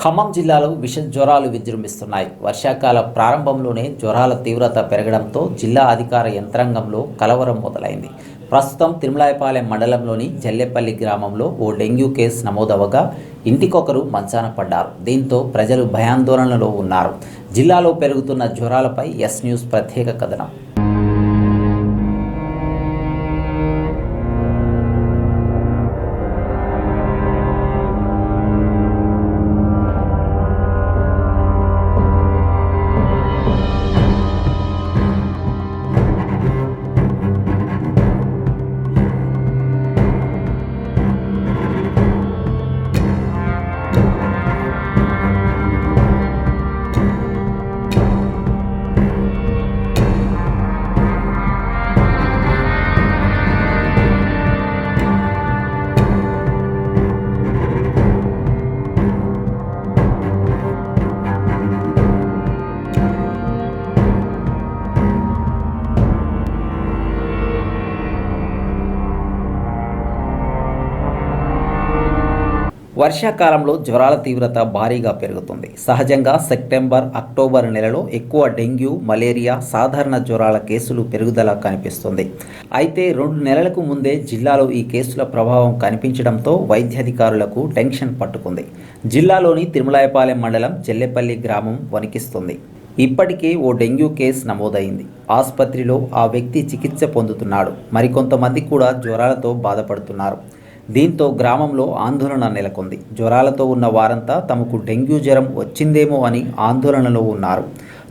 ఖమ్మం జిల్లాలో విష జ్వరాలు విజృంభిస్తున్నాయి. వర్షాకాల ప్రారంభంలోనే జ్వరాల తీవ్రత పెరగడంతో జిల్లా అధికార యంత్రాంగంలో కలవరం మొదలైంది. ప్రస్తుతం తిరుమలాయపాలెం మండలంలోని జల్లెపల్లి గ్రామంలో ఓ డెంగ్యూ కేసు నమోదవగా ఇంటికొకరు మంచాన పడ్డారు. దీంతో ప్రజలు భయాందోళనలో ఉన్నారు. జిల్లాలో పెరుగుతున్న జ్వరాలపై ఎస్ న్యూస్ ప్రత్యేక కథనం. వర్షాకాలంలో జ్వరాల తీవ్రత భారీగా పెరుగుతుంది. సహజంగా సెప్టెంబర్ అక్టోబర్ నెలలో ఎక్కువ డెంగ్యూ మలేరియా సాధారణ జ్వరాల కేసులు పెరుగుదల కనిపిస్తుంది. అయితే రెండు నెలలకు ముందే జిల్లాలో ఈ కేసుల ప్రభావం కనిపించడంతో వైద్యాధికారులకు టెన్షన్ పట్టుకుంది. జిల్లాలోని తిరుమలాయపాలెం మండలం చెల్లెపల్లి గ్రామం వణికిస్తుంది. ఇప్పటికే ఓ డెంగ్యూ కేసు నమోదైంది. ఆసుపత్రిలో ఆ వ్యక్తి చికిత్స పొందుతున్నాడు. మరికొంతమంది కూడా జ్వరాలతో బాధపడుతున్నారు. దీంతో గ్రామంలో ఆందోళన నెలకొంది. జ్వరాలతో ఉన్న వారంతా తమకు డెంగ్యూ జ్వరం వచ్చిందేమో అని ఆందోళనలో ఉన్నారు.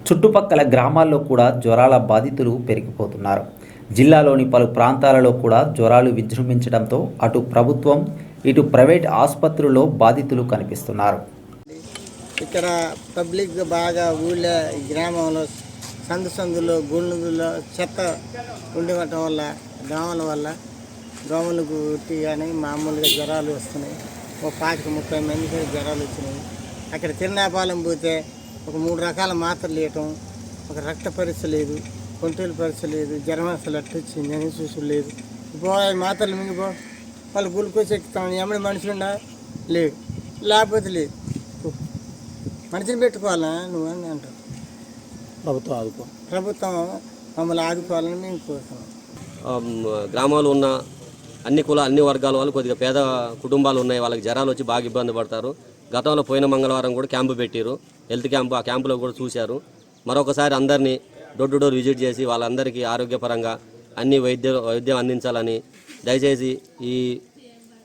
చుట్టుపక్కల గ్రామాల్లో కూడా జ్వరాల బాధితులు పెరిగిపోతున్నారు. జిల్లాలోని పలు ప్రాంతాలలో కూడా జ్వరాలు విజృంభించడంతో అటు ప్రభుత్వం ఇటు ప్రైవేట్ ఆసుపత్రుల్లో బాధితులు కనిపిస్తున్నారు. ఇక్కడ పబ్లిక్ బాగా ఊళ్ళో గ్రామంలో సందు సందులో గుండులో చెత్త ఉండటం వల్ల దోమల వల్ల దోమలకు ఉట్టి కానీ మామూలుగా జ్వరాలు వస్తున్నాయి. ఒక పాతిక ముప్పై మందికి జ్వరాలు వచ్చినాయి. అక్కడ తిరునాపాలెం పోతే ఒక మూడు రకాల మాత్రలు ఇవ్వటం ఒక రక్త పరీక్ష లేదు కొంటూరు పరీక్ష లేదు జ్వరం అసలు అట్టు వచ్చింది అని చూసుడు లేదు. ఈ మాత్రలు మింగిపో వాళ్ళు గుల్కోస్ ఎక్కుతాం. ఎమ్మడి మనిషి ఉండా లేవు. లేకపోతే లేదు. మనిషిని పెట్టుకోవాలా నువ్వు అని అంటావు ప్రభుత్వం ఆదుకో. ప్రభుత్వం మమ్మల్ని ఆదుకోవాలని మేము కోరుతున్నాం. గ్రామాలు ఉన్న అన్ని కుల అన్ని వర్గాల వాళ్ళు కొద్దిగా పేద కుటుంబాలు ఉన్నాయి. వాళ్ళకి జ్వరాలు వచ్చి బాగా ఇబ్బంది పడతారు. గతంలో పోయిన మంగళవారం కూడా క్యాంపు పెట్టారు. హెల్త్ క్యాంపు ఆ క్యాంపులో కూడా చూశారు. మరొకసారి అందరినీ డోర్ టు డోర్ విజిట్ చేసి వాళ్ళందరికీ ఆరోగ్యపరంగా అన్ని వైద్య వైద్యం అందించాలని దయచేసి ఈ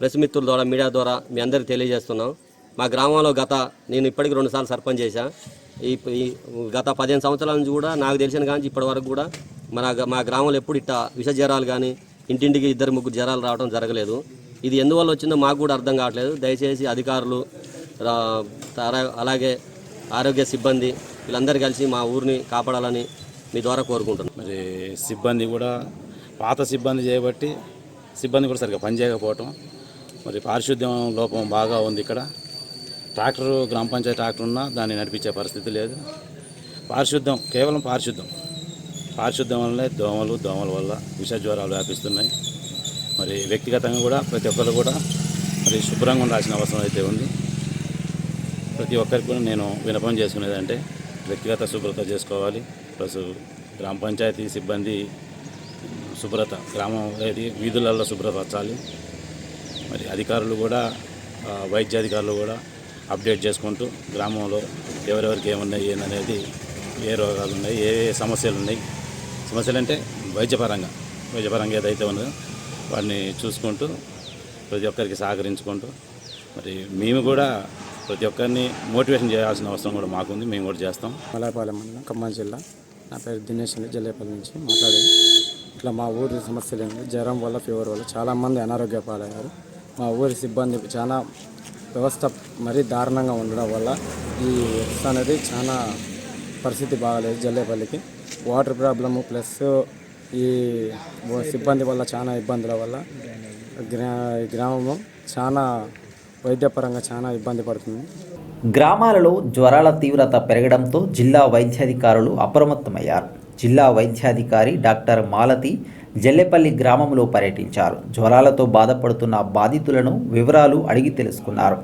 ప్రెస్ మిత్రుల ద్వారా మీడియా ద్వారా మీ అందరికీ తెలియజేస్తున్నాం. మా గ్రామంలో గత నేను ఇప్పటికి రెండుసార్లు సర్పంచ్ చేశా. ఈ గత పదిహేను సంవత్సరాల నుంచి కూడా నాకు తెలిసిన కానీ ఇప్పటి వరకు కూడా మన మా గ్రామంలో ఎప్పుడు ఇట్ట విష జ్వరాలు కానీ ఇంటింటికి ఇద్దరు ముగ్గురు జ్వరాలు రావడం జరగలేదు. ఇది ఎందువల్ల వచ్చిందో మాకు కూడా అర్థం కావట్లేదు. దయచేసి అధికారులు రా- అలాగే ఆరోగ్య సిబ్బంది వీళ్ళందరూ కలిసి మా ఊరిని కాపాడాలని మీ ద్వారా కోరుకుంటున్నాను మరి సిబ్బంది కూడా పాత సిబ్బంది చేయబట్టి సిబ్బంది కూడా సరిగ్గా పనిచేయకపోవటం. మరి పారిశుద్ధ్యం లోపం బాగా ఉంది ఇక్కడ. ట్రాక్టర్ గ్రామ పంచాయతీ ట్రాక్టర్ ఉన్నా దాన్ని నడిపించే పరిస్థితి లేదు. పారిశుద్ధ్యం కేవలం పారిశుద్ధ్యం. పారిశుద్ధ్యం వల్లే దోమలు దోమల వల్ల విష జ్వరాలు వ్యాపిస్తున్నాయి. మరి వ్యక్తిగతంగా కూడా ప్రతి ఒక్కరు కూడా మరి శుభ్రంగా ఉండాల్సిన అవసరం అయితే ఉంది. ప్రతి ఒక్కరికి కూడా నేను వినపం చేసుకునేది అంటే వ్యక్తిగత శుభ్రత చేసుకోవాలి. ప్లస్ గ్రామ పంచాయతీ సిబ్బంది శుభ్రత గ్రామం ఏది వీధులలో శుభ్రత వచ్చాలి మరి అధికారులు కూడా వైద్యాధికారులు వైద్య అధికారులు కూడా అప్డేట్ చేసుకుంటూ గ్రామంలో ఎవరెవరికి ఏమున్నాయి ఏందనేది ఏ రోగాలు ఉన్నాయి ఏ ఏ సమస్యలు ఉన్నాయి సమస్యలు అంటే వైద్యపరంగా వైద్యపరంగా ఏదైతే ఉన్నదో వాటిని చూసుకుంటూ ప్రతి ఒక్కరికి సహకరించుకుంటూ మరి మేము కూడా ప్రతి ఒక్కరిని మోటివేషన్ చేయాల్సిన అవసరం కూడా మాకుంది. మేము కూడా చేస్తాం. మలాయపాలెం మండలం ఖమ్మం జిల్లా. నా పేరు దినేష్ అండి. జల్లేపల్లి నుంచి మాట్లాడేది. ఇట్లా మా ఊరి సమస్యలు ఏంటి జ్వరం వల్ల ఫీవర్ వల్ల చాలామంది అనారోగ్య పాలయ్యారు. మా ఊరి సిబ్బంది చాలా వ్యవస్థ మరీ దారుణంగా ఉండడం వల్ల ఈ వ్యవస్థ అనేది చాలా పరిస్థితి బాగాలేదు జల్లేపల్లికి వాటర్ ప్రాబ్లము ప్లస్ ఈ సిబ్బంది వల్ల చాలా ఇబ్బందుల వల్ల గ్రా గ్రామము చాలా వైద్యపరంగా చాలా ఇబ్బంది పడుతుంది. గ్రామాలలో జ్వరాల తీవ్రత పెరగడంతో జిల్లా వైద్యాధికారులు అప్రమత్తమయ్యారు. జిల్లా వైద్యాధికారి డాక్టర్ మాలతి జల్లెపల్లి గ్రామంలో పర్యటించారు. జ్వరాలతో బాధపడుతున్న బాధితులను వివరాలు అడిగి తెలుసుకున్నారు.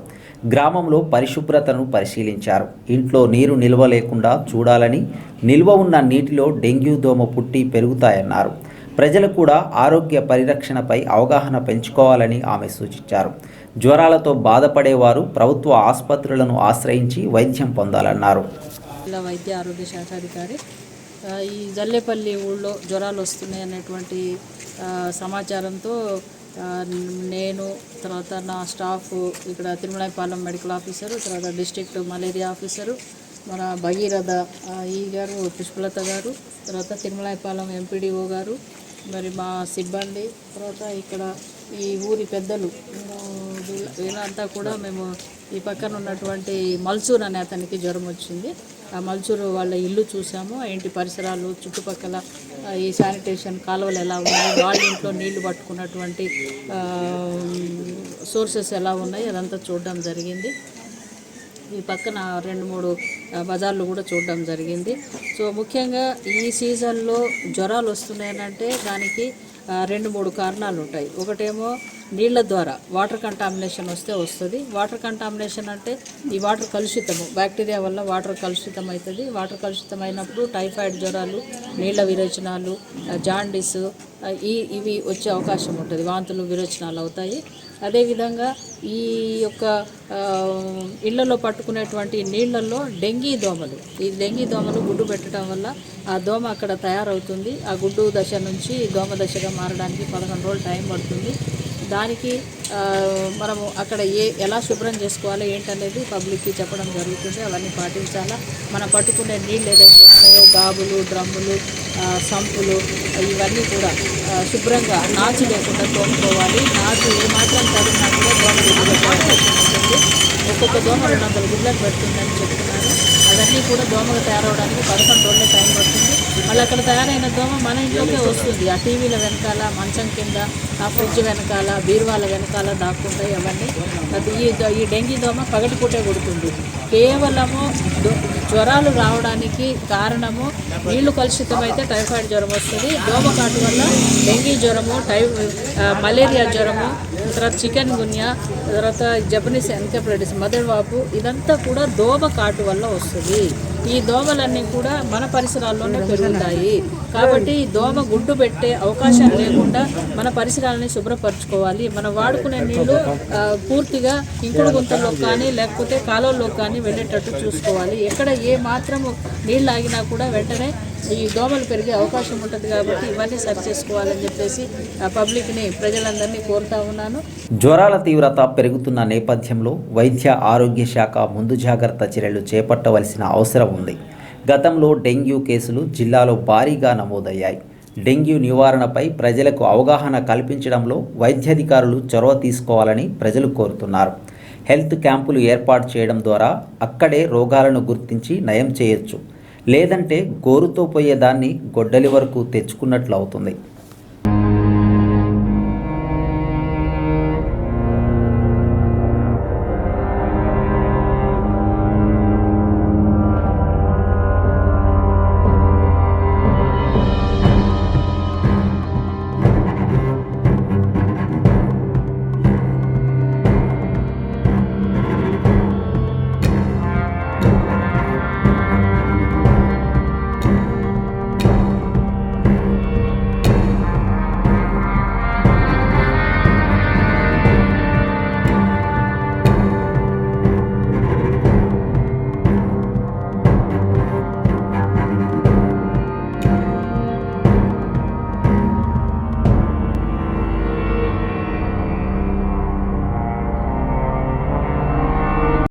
గ్రామంలో పరిశుభ్రతను పరిశీలించారు. ఇంట్లో నీరు నిల్వ లేకుండా చూడాలని నిల్వ ఉన్న నీటిలో డెంగ్యూ దోమ పుట్టి పెరుగుతాయన్నారు. ప్రజలు కూడా ఆరోగ్య పరిరక్షణపై అవగాహన పెంచుకోవాలని ఆమె సూచించారు. జ్వరాలతో బాధపడేవారు ప్రభుత్వ ఆసుపత్రులను ఆశ్రయించి వైద్యం పొందాలన్నారు. జిల్లా వైద్య ఆరోగ్య శాఖాధికారి ఈ జల్లేపల్లి ఊళ్ళో జ్వరాలు వస్తున్నాయి అనేటువంటి సమాచారంతో నేను తర్వాత నా స్టాఫ్ ఇక్కడ తిరుమలాయపాలెం మెడికల్ ఆఫీసరు తర్వాత డిస్ట్రిక్ట్ మలేరియా ఆఫీసరు మన భగీరథ ఈ గారు పుష్పలత గారు తర్వాత తిరుమలాయపాలెం ఎంపీడీఓ గారు మరి మా సిబ్బంది తర్వాత ఇక్కడ ఈ ఊరి పెద్దలు ఇలా అంతా వీళ్ళంతా కూడా మేము ఈ పక్కన ఉన్నటువంటి మల్సూర్ అనే అతనికి జ్వరం వచ్చింది. ఆ మల్సూర్ వాళ్ళ ఇల్లు చూసాము. ఇంటి పరిసరాలు చుట్టుపక్కల ఈ శానిటేషన్ కాలువలు ఎలా ఉన్నాయి వాళ్ళ ఇంట్లో నీళ్ళు పట్టుకున్నటువంటి సోర్సెస్ ఎలా ఉన్నాయి అదంతా చూడడం జరిగింది. ఈ పక్కన రెండు మూడు బజార్లు కూడా చూడడం జరిగింది. సో ముఖ్యంగా ఈ సీజన్లో జ్వరాలు వస్తున్నాయనంటే దానికి రెండు మూడు కారణాలు ఉంటాయి ఒకటేమో నీళ్ళ ద్వారా వాటర్ కంటామినేషన్ వస్తే వస్తుంది. వాటర్ కంటామినేషన్ అంటే ఈ వాటర్ కలుషితము. బ్యాక్టీరియా వల్ల వాటర్ కలుషితం అవుతుంది వాటర్ కలుషితం అయినప్పుడు టైఫాయిడ్ జ్వరాలు నీళ్ళ విరోచనాలు జాండిస్ జాండీస్ ఈ ఇవి వచ్చే అవకాశం ఉంటుంది. వాంతులు విరోచనాలు అవుతాయి. అదేవిధంగా ఈ యొక్క ఇళ్ళలో పట్టుకునేటువంటి నీళ్ళల్లో డెంగీ దోమలు. ఈ డెంగీ దోమలు గుడ్డు పెట్టడం వల్ల ఆ దోమ అక్కడ తయారవుతుంది. ఆ గుడ్డు దశ నుంచి దోమ దశగా మారడానికి పదకొండు రోజులు టైం పడుతుంది. దానికి మనము అక్కడ ఏ ఎలా శుభ్రం చేసుకోవాలి ఏంటనేది పబ్లిక్కి చెప్పడం జరుగుతుంది. అవన్నీ పాటించాలా? మనం పట్టుకునే నీళ్ళు ఏదైతే ఉంటాయో గాబులు డ్రమ్ములు సంపులు ఇవన్నీ కూడా శుభ్రంగా నాచు లేకుండా తోముకోవాలి. నాచు ఏమాత్రం తగినా కూడా దోమ గుడ్లు ఒక్కొక్క దోమ రెండు వందల గుడ్లకు పెడుతుందని చెప్తున్నారు అవన్నీ కూడా దోమలు తయారవడానికి పదకొండు రోజులే టైం పడుతుంది. మళ్ళీ అక్కడ తయారైన దోమ మన ఇంట్లోకే వస్తుంది. ఆ టీవీల వెనకాల మంచం కింద ఆ ఫ్రిడ్జ్ వెనకాల బీరువాల వెనకాల దాక్కుంటాయి అవన్నీ. అది ఈ ఈ డెంగీ దోమ పగటిపూటే కొడుతుంది. కేవలము జ్వరాలు రావడానికి కారణము నీళ్ళు కలుషితమైతే టైఫాయిడ్ జ్వరం వస్తుంది. దోమ కాటు వల్ల డెంగీ జ్వరము టై మలేరియా జ్వరము తర్వాత చికెన్ గున్యా తర్వాత జపనీస్ ఎన్కెప్రైటిస్ మదర్ వాపు ఇదంతా కూడా దోమ కాటు వల్ల వస్తుంది. ఈ దోమలన్నీ కూడా మన పరిసరాల్లోనే పెరుగుతాయి. కాబట్టి ఈ దోమ గుడ్డు పెట్టే అవకాశం లేకుండా మన పరిసరాలని శుభ్రపరచుకోవాలి. మనం వాడుకునే నీళ్ళు పూర్తిగా ఇంకుడు గుంతల్లో కానీ లేకపోతే కాలువల్లో కానీ వెళ్ళేటట్టు చూసుకోవాలి. ఎక్కడ ఏ మాత్రము నీళ్ళు ఆగినా కూడా వెంటనే ఈ దోమలు పెరిగే అవకాశం ఉంటుంది కాబట్టి ఇవన్నీ సరి చేసుకోవాలని చెప్పేసి పబ్లిక్ని ప్రజలందరినీ కోరుతా ఉన్నాను. జ్వరాల తీవ్రత పెరుగుతున్న నేపథ్యంలో వైద్య ఆరోగ్య శాఖ ముందు జాగ్రత్త చర్యలు చేపట్టవలసిన అవసరం ఉంది. గతంలో డెంగ్యూ కేసులు జిల్లాలో భారీగా నమోదయ్యాయి. డెంగ్యూ నివారణపై ప్రజలకు అవగాహన కల్పించడంలో వైద్యాధికారులు చొరవ తీసుకోవాలని ప్రజలు కోరుతున్నారు. హెల్త్ క్యాంపులు ఏర్పాటు చేయడం ద్వారా అక్కడే రోగాలను గుర్తించి నయం చేయొచ్చు. లేదంటే గోరుతో పోయేదాన్ని గొడ్డలి వరకు తెచ్చుకున్నట్లు అవుతుంది